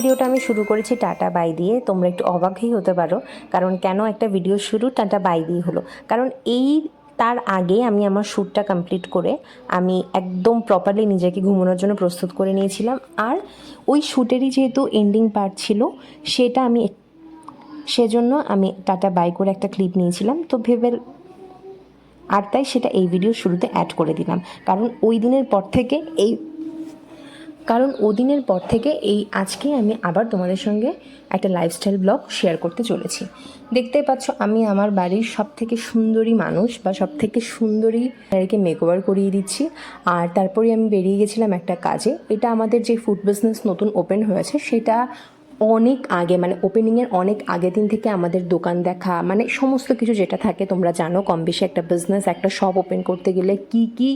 ভিডিওটা আমি শুরু করেছি টাটা বাই দিয়ে। তোমরা একটু অবাকই হতে পারো, কারণ কেন একটা ভিডিও শুরু টাটা বাই দিয়ে হলো? কারণ এই তার আগে আমি আমার শ্যুটটা কমপ্লিট করে আমি একদম প্রপারলি নিজেকে ঘুমানোর জন্য প্রস্তুত করে নিয়েছিলাম। আর ওই শ্যুটেরই যেহেতু এন্ডিং পার্ট ছিল, সেটা আমি সেজন্য আমি টাটা বাই করে একটা ক্লিপ নিয়েছিলাম। তো ভেবে আর তাই সেটা এই ভিডিও শুরুতে অ্যাড করে দিলাম। কারণ ওই দিনের পর থেকে এই কারণ ওদিনের পর থেকে এই আজকে আমি আবার তোমাদের সঙ্গে একটা লাইফস্টাইল ব্লগ শেয়ার করতে চলেছি। দেখতেই পাচ্ছ, আমি আমার বাড়ির সব থেকে সুন্দরী মানুষ বা সব থেকে সুন্দরী নারীকে মেকওভার করিয়ে দিচ্ছি। আর তারপরে আমি বেরিয়ে গেছিলাম একটা কাজে। এটা আমাদের যে ফুড বিজনেস নতুন ওপেন হয়েছে, সেটা অনেক আগে মানে ওপেনিংয়ের অনেক আগে দিন থেকে আমাদের দোকান দেখা মানে সমস্ত কিছু যেটা থাকে তোমরা জানো কম বেশি একটা বিজনেস একটা শপ ওপেন করতে গেলে কি কি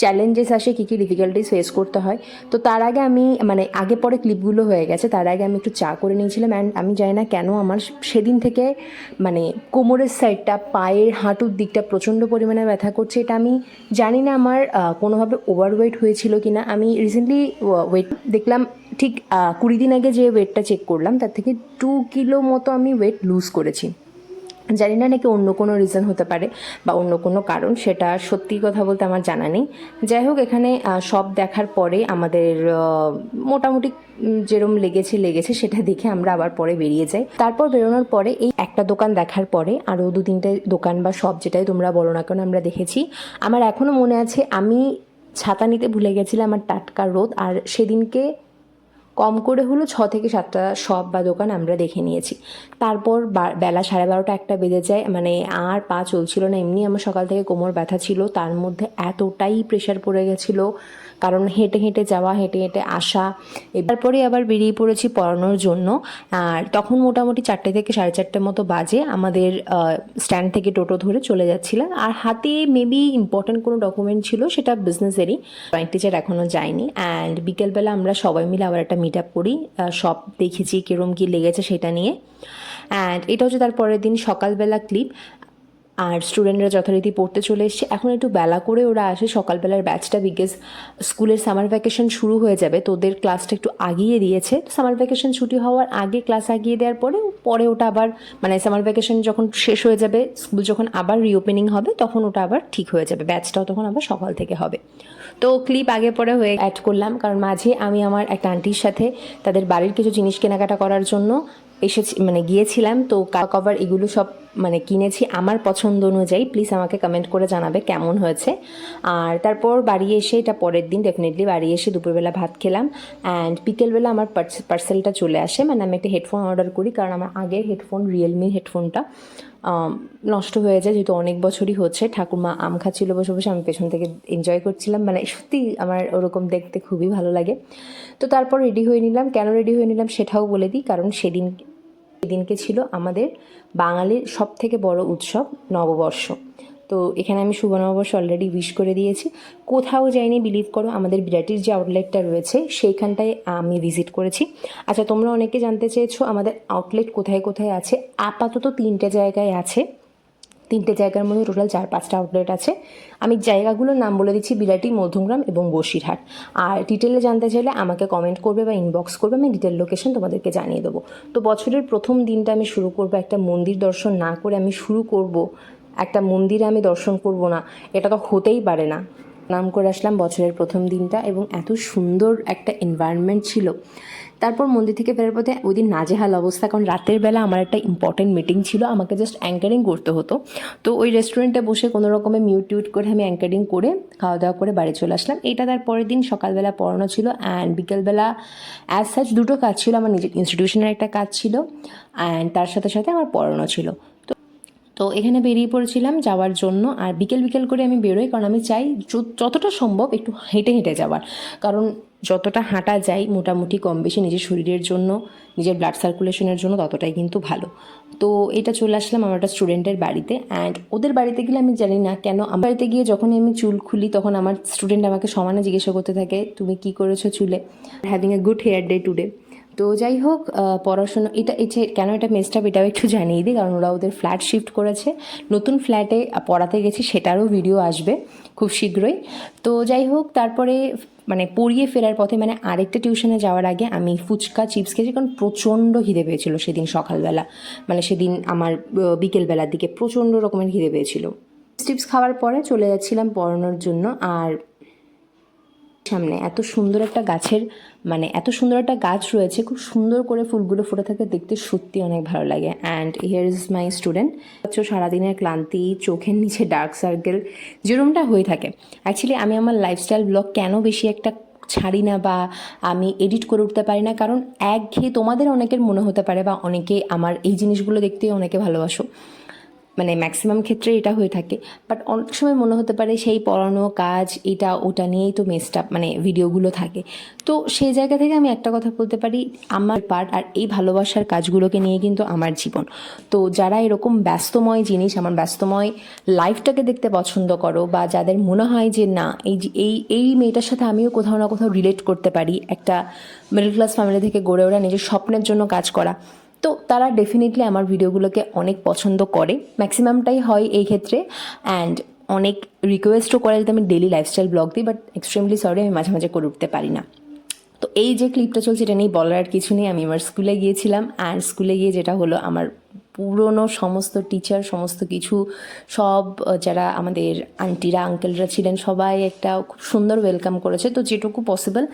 চ্যালেঞ্জেস আসে, কী কী ডিফিকাল্টিস ফেস করতে হয়। তো তার আগে আমি মানে আগে পরে ক্লিপগুলো হয়ে গেছে, তার আগে আমি একটু চা করে নিয়েছিলাম অ্যান্ড আমি জানি না কেন আমার সেদিন থেকে মানে কোমরের সাইডটা পায়ের হাঁটুর দিকটা প্রচণ্ড পরিমাণে ব্যথা করছে। এটা আমি জানি না আমার কোনোভাবে ওভারওয়েট হয়েছিল কি না আমি রিসেন্টলি ওয়েট দেখলাম, ঠিক কুড়ি দিন আগে যে ওয়েটটা চেক করলাম, তার থেকে টু কিলো মতো আমি ওয়েট লুজ করেছি। জানি না নাকি অন্য কোনো রিজন হতে পারে বা অন্য কোনো কারণ, সেটা সত্যি কথা বলতে আমার জানা নেই। যাই হোক, এখানে সব দেখার পরে আমাদের মোটামুটি যেরম লেগেছে লেগেছে, সেটা দেখে আমরা আবার পরে বেরিয়ে যাই। তারপর বেরোনোর পরে এই একটা দোকান দেখার পরে আরও দু তিনটে দোকান বা সব যেটাই তোমরা বলো না কেন আমরা দেখেছি। আমার এখনও মনে আছে, আমি ছাতা নিতে ভুলে গেছিলাম আমার টাটকা রোদ, আর সেদিনকে কম করে হলো ছ থেকে সাতটা শপ বা দোকান আমরা দেখে নিয়েছি। তারপর বেলা সাড়ে বারোটা একটা বেজে যায় মানে আর পা চলছিল না। এমনি আমার সকাল থেকে কোমর ব্যথা ছিল, তার মধ্যে এতটাই প্রেশার পড়ে গেছিল কারণ হেঁটে হেঁটে যাওয়া, হেঁটে হেঁটে আসা এবার পরে আবার বেরিয়ে পড়েছি পড়ানোর জন্য। আর তখন মোটামুটি চারটে থেকে সাড়ে চারটে মতো বাজে আমাদের স্ট্যান্ড থেকে টোটো ধরে চলে যাচ্ছিলাম। আর হাতে মেবি ইম্পর্ট্যান্ট কোনো ডকুমেন্ট ছিল সেটা বিজনেসেরই জয়েন্ট টিচার এখনও যায়নি। অ্যান্ড বিকেলবেলা আমরা সবাই মিলে আবার একটা মিট আপ করি সব দেখেছি কিরম কী লেগেছে সেটা নিয়ে। অ্যান্ড এটা হচ্ছে তার পরের দিন সকালবেলা ক্লিপ আর স্টুডেন্টরা যথারীতি পড়তে চলে এসছে। এখন একটু বেলা করে ওরা আসে। সকালবেলার ব্যাচটা বিকজ স্কুলের সামার ভ্যাকেশন শুরু হয়ে যাবে। তো ওদের ক্লাসটা একটু আগিয়ে দিয়েছে। সামার ভ্যাকেশন ছুটি হওয়ার আগে ক্লাস আগিয়ে দেওয়ার পরে পরে ওটা আবার মানে সামার ভ্যাকেশন যখন শেষ হয়ে যাবে স্কুল যখন আবার রিওপেনিং হবে, তখন ওটা আবার ঠিক হয়ে যাবে। ব্যাচটাও তখন আবার সকাল থেকে হবে। তো ক্লিপ আগে পরে হয়ে অ্যাড করলাম। কারণ মাঝে আমি আমার একটা আন্টির সাথে তাদের বাড়ির কিছু জিনিস কেনাকাটা করার জন্য এসেছি মানে গিয়েছিলাম, তো কভার এগুলো সব মানে কিনেছি আমার পছন্দ অনুযায়ী। প্লিজ আমাকে কমেন্ট করে জানাবে কেমন হয়েছে। আর তারপর বাড়ি এসে, এটা পরের দিন ডেফিনেটলি বাড়ি এসে দুপুরবেলা ভাত খেলাম। অ্যান্ড বিকেলবেলা আমার পার্সেলটা চলে আসে। মানে আমি একটা হেডফোন অর্ডার করি, কারণ আমার আগের হেডফোন রিয়েলমির হেডফোনটা নষ্ট হয়ে যায়, যেহেতু অনেক বছরই হচ্ছে। ঠাকুমা আম খাচ্ছিল বসে বসে, আমি পেছন থেকে এনজয় করছিলাম। মানে সত্যি আমার ওরকম দেখতে খুবই ভালো লাগে। তো তারপর রেডি হয়ে নিলাম। কেন রেডি হয়ে নিলাম সেটাও বলে দিই, কারণ সেদিন সেদিনকে ছিল আমাদের বাঙালির সব থেকে বড় উৎসব নববর্ষ। তো এখানে আমি শুভ নববর্ষ অলরেডি উইশ করে দিয়েছি। কোথাও যাইনি বিলিভ করো, আমাদের বিরাটির যে আউটলেটটা রয়েছে, সেইখানটায় আমি ভিজিট করেছি। আচ্ছা তোমরা অনেকে জানতে চেয়েছো আমাদের আউটলেট কোথায় কোথায় আছে? আপাতত তিনটে জায়গায় আছে। তিনটে জায়গার মধ্যে টোটাল চার পাঁচটা আউটলেট আছে। আমি জায়গাগুলোর নাম বলে দিচ্ছি বিরাটি মধ্যমগ্রাম এবং বসিরহাট। আর ডিটেলে জানতে চাইলে আমাকে কমেন্ট করবে বা ইনবক্স করবে, আমি ডিটেল লোকেশন তোমাদেরকে জানিয়ে দেবো। তো বছরের প্রথম দিনটা আমি শুরু করব একটা মন্দির দর্শন না করে আমি শুরু করব। একটা মন্দিরে আমি দর্শন করব না, এটা তো হতেই পারে না। নাম করে আসলাম বছরের প্রথম দিনটা এবং এত সুন্দর একটা এনভায়রনমেন্ট ছিল। তারপর মন্দির থেকে ফেরার পথে ওই দিন নাজেহাল অবস্থা, কারণ রাতের বেলা আমার একটা ইম্পর্টেন্ট মিটিং ছিল, আমাকে জাস্ট অ্যাঙ্কারিং করতে হতো। তো ওই রেস্টুরেন্টে বসে কোনো রকমে মিউট টিউট করে আমি অ্যাঙ্কারিং করে খাওয়া দাওয়া করে বাড়ি চলে আসলাম। এটা তার পরের দিন সকালবেলা পড়ানো ছিল অ্যান্ড বিকেলবেলা অ্যাজ সাচ দুটো কাজ ছিল, আমার নিজের ইনস্টিটিউশনের একটা কাজ ছিল অ্যান্ড তার সাথে সাথে আমার পড়ানো ছিল। তো এখানে বেরিয়ে পড়েছিলাম যাওয়ার জন্য আর বিকেল বিকেল করে আমি বেরোই কারণ আমি চাই যতটা সম্ভব একটু হেঁটে হেঁটে যাওয়ার। কারণ যতটা হাঁটা যায় মোটামুটি কম বেশি নিজের শরীরের জন্য, নিজের ব্লাড সার্কুলেশনের জন্য ততটাই কিন্তু ভালো। তো এটা চলে আসলাম আমার একটা স্টুডেন্টের বাড়িতে অ্যান্ড ওদের বাড়িতে গেলে আমি জানি না কেন আমার বাড়িতে গিয়ে যখনই আমি চুল খুলি তখন আমার স্টুডেন্ট আমাকে সমানে জিজ্ঞাসা করতে থাকে, তুমি কি করেছ চুলে? Having a good hair day today তো যাই হোক পড়াশোনা, এটা এছে কেন এটা মেসটা এটাও একটু জানিয়ে দিই, কারণ ওরা ওদের ফ্ল্যাট শিফট করেছে। নতুন ফ্ল্যাটে পড়াতে গেছি, সেটারও ভিডিও আসবে খুব শীঘ্রই। তো যাই হোক, তারপরে মানে পড়িয়ে ফেরার পথে মানে আরেকটা টিউশনে যাওয়ার আগে আমি ফুচকা চিপস খেয়েছি, কারণ প্রচণ্ড খিদে পেয়েছিল সেদিন সকালবেলা। মানে সেদিন আমার বিকেলবেলার দিকে প্রচণ্ড রকমের খিদে পেয়েছিল। চিপস খাওয়ার পরে চলে যাচ্ছিলাম পড়ানোর জন্য, আর সামনে এত সুন্দর একটা গাছের মানে এত সুন্দর একটা গাছ রয়েছে, খুব সুন্দর করে ফুলগুলো ফুটে থাকে, দেখতে সত্যি অনেক ভালো লাগে। And here is my student হচ্ছে সারাদিনের ক্লান্তি, চোখের নিচে ডার্ক সার্কেল যেরকমটা হয়ে থাকে। অ্যাকচুয়ালি আমি আমার লাইফস্টাইল ব্লগ কেন বেশি একটা ছাড়ি না বা আমি এডিট করে উঠতে পারি না? কারণ একঘেয়ে তোমাদের অনেকের মনে হতে পারে বা অনেকে আমার এই জিনিসগুলো দেখতে অনেকে ভালোবাসো। মানে ম্যাক্সিমাম ক্ষেত্রে এটা হয়ে থাকে। বাট অনেক সময় মনে হতে পারে সেই পড়ানো কাজ, এটা, ওটা নিয়েই তো মেসটা মানে ভিডিওগুলো থাকে। তো সেই জায়গা থেকে আমি একটা কথা বলতে পারি, আমার পার্ট আর এই ভালোবাসার কাজগুলোকে নিয়ে কিন্তু আমার জীবন। তো যারা এরকম ব্যস্তময় জিনিস, আমার ব্যস্তময় লাইফটাকে দেখতে পছন্দ করো বা যাদের মনে হয় যে না, এই এই এই মেয়েটার সাথে আমিও কোথাও না কোথাও রিলেট করতে পারি, একটা মিডল ক্লাস ফ্যামিলি থেকে গড়ে ওঠা নিজের স্বপ্নের জন্য কাজ করা তো তারা ডেফিনেটলি আমার ভিডিওগুলোকে অনেক পছন্দ করে। ম্যাক্সিমামটাই হয় এই ক্ষেত্রে। অ্যান্ড অনেক রিকোয়েস্টও করে যাতে আমি ডেলি লাইফস্টাইল ব্লগ দিই বাট এক্সট্রিমলি সরি আমি মাঝে মাঝে করে উঠতে পারি না। তো এই যে ক্লিপটা চলছে, এটা নিয়ে বলার আর কিছু নেই। আমি আমার স্কুলে গিয়েছিলাম। আর স্কুলে গিয়ে যেটা হলো, আমার পুরনো সমস্ত টিচার সমস্ত কিছু সব যারা আমাদের আন্টিরা আঙ্কেলরা ছিলেন, সবাই একটা খুব সুন্দর ওয়েলকাম করেছে। তো যেটুকু পসিবল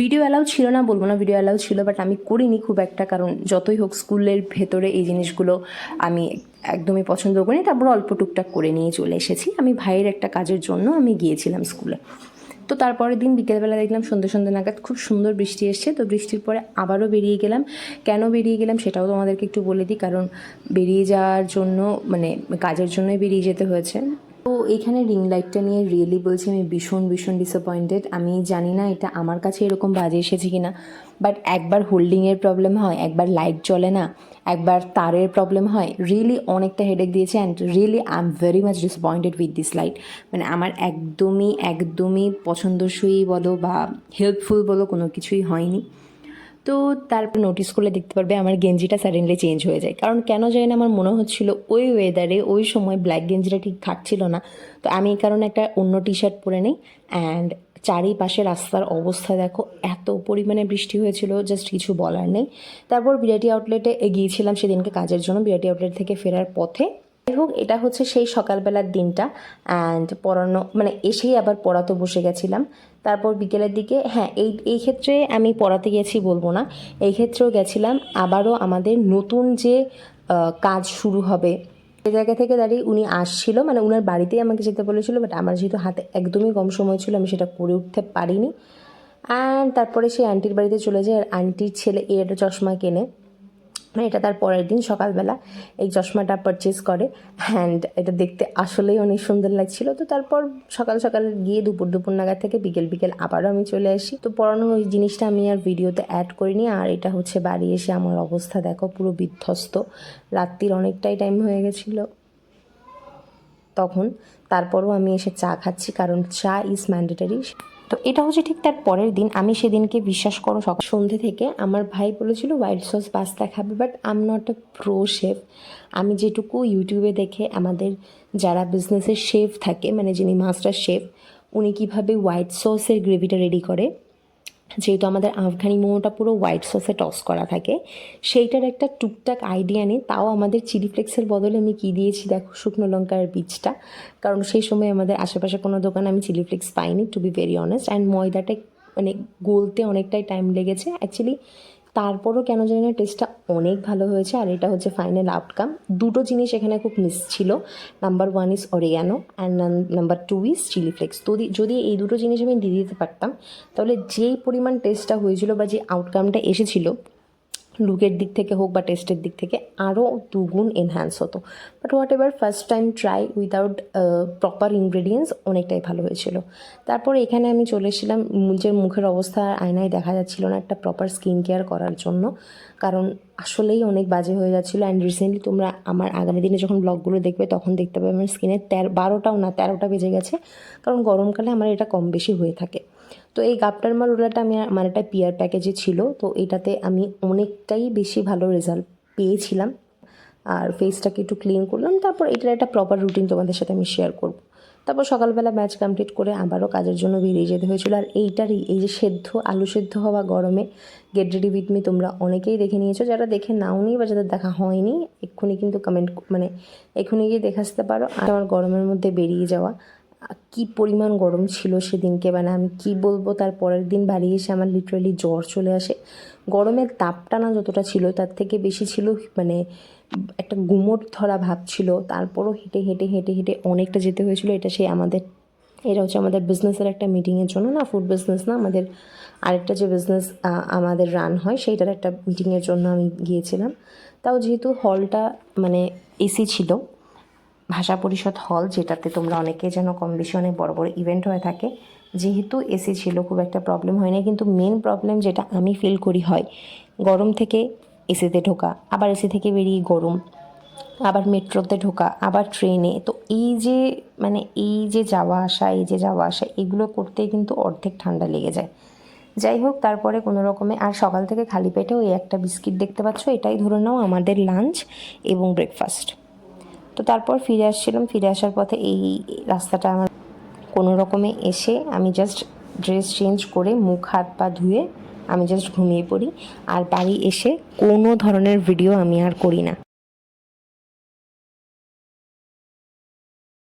ভিডিও অ্যালাউ ছিল না, বলব না ভিডিও অ্যালাউ ছিল বাট আমি করিনি খুব একটা, কারণ যতই হোক স্কুলের ভেতরে এই জিনিসগুলো আমি একদমই পছন্দ করি তারপর অল্প টুকটাক করে নিয়ে চলে এসেছি। আমি ভাইয়ের একটা কাজের জন্য আমি গিয়েছিলাম স্কুলে। তো তারপরের দিন বিকেলবেলা দেখলাম সন্ধ্যে সন্ধ্যে নাগাদ খুব সুন্দর বৃষ্টি এসছে। তো বৃষ্টির পরে আবারও বেরিয়ে গেলাম। কেন বেরিয়ে গেলাম সেটাও তোমাদেরকে একটু বলে দিই, কারণ বেরিয়ে যাওয়ার জন্য মানে কাজের জন্যই বেরিয়ে যেতে হয়েছে। তো এখানে রিং লাইটটা নিয়ে রিয়েলি বলছি, আমি ভীষণ ভীষণ ডিসঅ্যাপয়েন্টেড আমি জানি না এটা আমার কাছে এরকম বাজে এসেছে কিনা। বাট একবার হোল্ডিংয়ের প্রবলেম হয়, একবার লাইট জ্বলে না, একবার তারের প্রবলেম হয় রিয়েলি অনেকটা হেডেক দিয়েছে and really I am very much disappointed with this light মানে আমার একদমই একদমই পছন্দসই বলো বা হেল্পফুল বলো কোনো কিছুই হয়নি। তো তারপর নোটিস করলে দেখতে পারবে আমার গেঞ্জিটা সাডেনলি চেঞ্জ হয়ে যায়। কারণ কেন জানি না আমার মনে হচ্ছিল ওই ওয়েদারে ওই সময় ব্ল্যাক গেঞ্জিটা ঠিক খাটছিল না। তো আমি এই কারণে একটা অন্য টি শার্ট পরে নিই। অ্যান্ড চারিপাশে রাস্তার অবস্থা দেখো, এত পরিমাণে বৃষ্টি হয়েছিল জাস্ট কিছু বলার নেই। তারপর বিরাটি আউটলেটে গিয়েছিলাম সেদিনকে কাজের জন্য। বিরাটি আউটলেট থেকে ফেরার পথে হোক, এটা হচ্ছে সেই সকালবেলার দিনটা অ্যান্ড পড়ানো মানে এসেই আবার পড়াতে বসে গেছিলাম। তারপর বিকেলের দিকে হ্যাঁ এই এই ক্ষেত্রে আমি পড়াতে গেছি বলব না, এই ক্ষেত্রেও গেছিলাম। আবারও আমাদের নতুন যে কাজ শুরু হবে, সে জায়গা থেকে দাঁড়িয়ে উনি আসছিল মানে উনার বাড়িতেই আমাকে যেতে বলেছিল বাট আমার যেহেতু হাতে একদমই কম সময় ছিল, আমি সেটা করে উঠতে পারিনি। অ্যান্ড তারপরে সেই আন্টির বাড়িতে চলে যায়, আর আন্টির ছেলে একটা চশমা কেনে। এটা তার পরের দিন সকালবেলা। এই চশমাটা পারচেস করে। অ্যান্ড এটা দেখতে আসলেই অনেক সুন্দর লাগছিল। তো তারপর সকাল সকাল গিয়ে দুপুর দুপুর নাগাদ থেকে বিকেল বিকেল আবারও আমি চলে আসি। তো পড়ানো ওই জিনিসটা আমি আর ভিডিওতে অ্যাড করিনি। আর এটা হচ্ছে বাড়ি এসে আমার অবস্থা, দেখো, পুরো বিধ্বস্ত। রাত্রির অনেকটাই টাইম হয়ে গেছিল। তখন তারপরও আমি এসে চা খাচ্ছি। কারণ চা ইজ ম্যান্ডেটারি তো এটা হচ্ছে ঠিক তার পরের দিন। আমি সেদিনকে বিশ্বাস করো সকাল সন্ধ্যে থেকে আমার ভাই বলেছিল হোয়াইট সস পাস্তা খাবে but I'm not a pro chef আমি যেটুকু ইউটিউবে দেখে আমাদের যারা বিজনেসের শেফ থাকে মানে যিনি মাস্টার শেফ উনি কীভাবে হোয়াইট সসের গ্রেভিটা রেডি করে। যেহেতু আমাদের আফগানি মোমোটা পুরো হোয়াইট সসে টস করা থাকে, সেইটার একটা টুকটাক আইডিয়া নেই। তাও আমাদের চিলি ফ্লেক্সের বদলে আমি কী দিয়েছি দেখো, শুকনো লঙ্কার বীজটা। কারণ সেই সময় আমাদের আশেপাশে কোনো দোকানে আমি চিলি ফ্লেক্স পাইনি to be very honest and ময়দাটা মানে গলতে অনেকটাই টাইম লেগেছে। অ্যাকচুয়ালি তারপরও কেন জানি না টেস্টটা অনেক ভালো হয়েছে, আর এটা হচ্ছে ফাইনাল আউটকাম দুটো জিনিস এখানে খুব মিস ছিল। Number one is oregano and number two is chilli flakes যদি যদি এই দুটো জিনিস আমি দিয়ে দিতে পারতাম, তাহলে যেই পরিমাণ টেস্টটা হয়েছিল বা যে আউটকামটা এসেছিল লুকের দিক থেকে হোক বা টেস্টের দিক থেকে আরও দুগুণ এনহ্যান্স হতো। But whatever first time try without proper ingredients অনেকটাই ভালো হয়েছিল। তারপর এখানে আমি চলে এসেছিলাম নিজের মুখের অবস্থা আয়নায় দেখা যাচ্ছিল না একটা প্রপার স্কিন কেয়ার করার জন্য। কারণ আসলেই অনেক বাজে হয়ে যাচ্ছিল। অ্যান্ড রিসেন্টলি তোমরা আমার আগামী দিনে যখন ব্লগগুলো দেখবে, তখন দেখতে পাবে আমার স্কিনে তেরো বারোটাও না, তেরোটা বেজে গেছে। কারণ গরমকালে আমার এটা কম বেশি হয়ে থাকে। তো এই গাপটারমা রোলারটা আমি, আমার একটা পিয়ার প্যাকেজে ছিল, তো এটাতে আমি অনেকটাই বেশি ভালো রেজাল্ট পেয়েছিলাম। আর ফেসটাকে একটু ক্লিন করলাম, তারপর এটার একটা প্রপার রুটিন তোমাদের সাথে আমি শেয়ার করব। তারপর সকালবেলা ম্যাচ কমপ্লিট করে আবারও কাজের জন্য বেরিয়ে যেতে হয়েছিল। আর এইটারই, এই যে সেদ্ধ, আলু সেদ্ধ হওয়া গরমে গেট রেডি উইথ মি তোমরা অনেকেই দেখে নিয়েছো। যারা দেখে নাওনি বা যাদের দেখা হয়নি, এক্ষুনি কিন্তু কমেন্ট মানে এক্ষুনি গিয়ে দেখে আসতে পারো। আর আমার গরমের মধ্যে বেরিয়ে যাওয়া কি পরিমাণ গরম ছিল সেদিনকে? মানে আমি কি বলব? তার পরের দিন বাড়ি এসে আমার লিটারালি জ্বর চলে আসে। গরমের তাপটা না যতটা ছিল, তার থেকে বেশি ছিল মানে একটা গুমোট ধরা ভাব ছিল। তারপরও হেঁটে হেঁটে হেঁটে হেঁটে অনেকটা যেতে হয়েছিল। এটা সেই আমাদের, এটা হচ্ছে আমাদের বিজনেসের একটা মিটিংয়ের জন্য না ফুড বিজনেস না? আমাদের আরেকটা যে বিজনেস আমাদের রান হয়, সেইটার একটা মিটিংয়ের জন্য আমি গিয়েছিলাম। তাও যেহেতু হলটা মানে এসি ছিল ভাষা পরিষদ হল, যেটাতে তোমরা অনেকে যেন কম বেশি অনেক বড় বড় ইভেন্ট হয়ে থাকে। যেহেতু এসি ছিল, খুব একটা প্রবলেম হয় না কিন্তু মেন প্রবলেম যেটা আমি ফিল করি হয়, গরম থেকে এসিতে ঢোকা, আবার এসি থেকে বেরিয়ে গরম, আবার মেট্রোতে ঢোকা, আবার ট্রেনে তো এই যে মানে এই যে যাওয়া আসা, এই যে যাওয়া আসা, এগুলো করতে কিন্তু অর্ধেক ঠান্ডা লেগে যায়। যাই হোক, তারপরে কোনো রকমে, আর সকাল থেকে খালি পেটে ওই একটা বিস্কিট দেখতে পাচ্ছ, এটাই ধরে নাও আমাদের লাঞ্চ এবং ব্রেকফাস্ট তো তারপর ফিরে আসছিলাম। ফিরে আসার পথে এই রাস্তাটা আমার কোনো রকমে এসে আমি জাস্ট ড্রেস চেঞ্জ করে মুখ, হাত, পা ধুয়ে আমি জাস্ট ঘুমিয়ে পড়ি। আর বাড়ি এসে কোনো ধরনের ভিডিও আমি আর করি না।